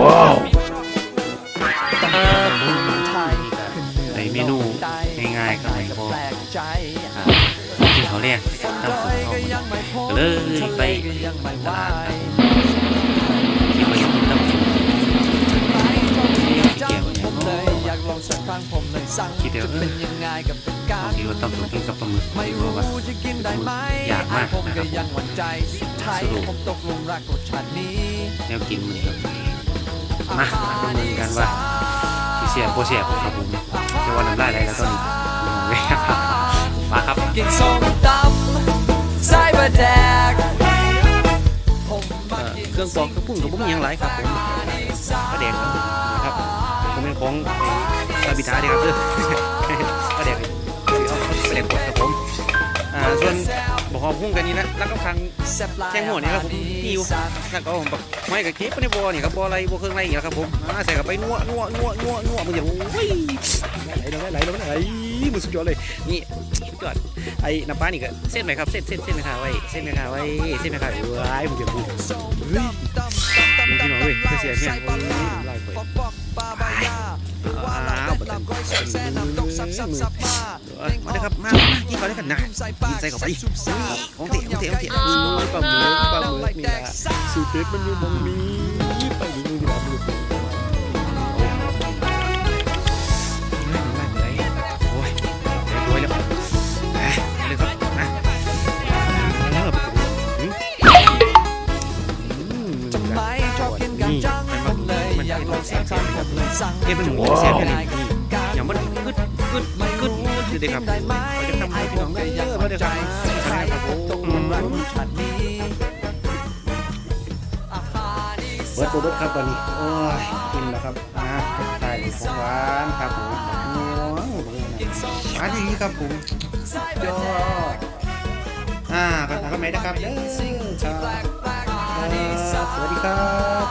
ว้าวในเมนูง่ายๆก็ไม่พออ่ากินเขาวแรกตั้งสูงเขาก็เลยไปตลาดครับคิดว่าจะกินตั้งสูงเกี่ยวอย่างน้อยคิดเดี๋ยวเออเอาคิดว่าตั้งสูงกินกับปลาหมึกไม่รู้ว่าอยากมากนะครับสรุปแนวกินมันครับ มามาดูกันว่าสิเสียบโปเสียบครับผมเรียกว่าน้ำลายไหลแล้วตอนนี้มาครับกินส้มตำไส้บะแดกผมเอ่อเครื่องปอกเครื่องปรุงกับผมมีอย่างไรครับผมกระเด็กนะครับผมเป็นของลาบิทาเดีครับเด้อกระเด็กเอากระเด็กกดครับผมอ่าส่วนบอก หอมพุ่งกันนี่นะแล้วก็คังแข้งหัวนี่ครับผมหิวแล้วก็ผมแบบไม่กับเก็บในบอนี่ครับบออะไรบอเครื่องในอีกแล้วครับผมอ่าใส่กับไปนัวนัวนัวนัวนัวมันอย่างโอ้ยไหลลงไหลลงไหลมันสุดยอดเลยนี่สุดยอดไอ้น้ำปลานี่ก็เส้นไหมครับเส้นเส้นเส้นไหมครับไว้เส้นไหมครับไว้เส้นไหมครับไว้มันจะพูดเฮ้ยมึงกินมาเว้ยเสียเสียเว้ยน้ำลายเปิดปอกปลาใบยาอ้าวเป็นเป็นมือ มาเลยครับมามากินก่อนเลยกันนะกินใส่เข้าไปของเตะของเตะของเตะปลาหมึกปลาหมึกนี่ละสูตรเด็ดมันอยู่ตรงนี้ปลาหมึกนี่แหละมันอยู่โอ้ยรวยแล้วเลยครับนะอืมทำไมชอบกินกันจังผมเลยอยากลองสักครั้งผมเลยสั่งเอ๊ะเป็นหมูแซ่บแค่นี้อย่างมันกึดกึดกึด คือเด็กครับได้ไหมเขาจะทำให้พี่น้องได้ยอะเขาจะทำให้ใช่ครับผมตกลงรักฉันนี้อาหารอีเบิร์ดตัวร์ดครับตอนนี้ โอ้ยกินแล้วครับนะใส่ของหวานครับผมหวานอย่างนี้ครับผมยอดอ่าภาษาเขมรนะครับเด้อครับเอ่อสวัสดีครับ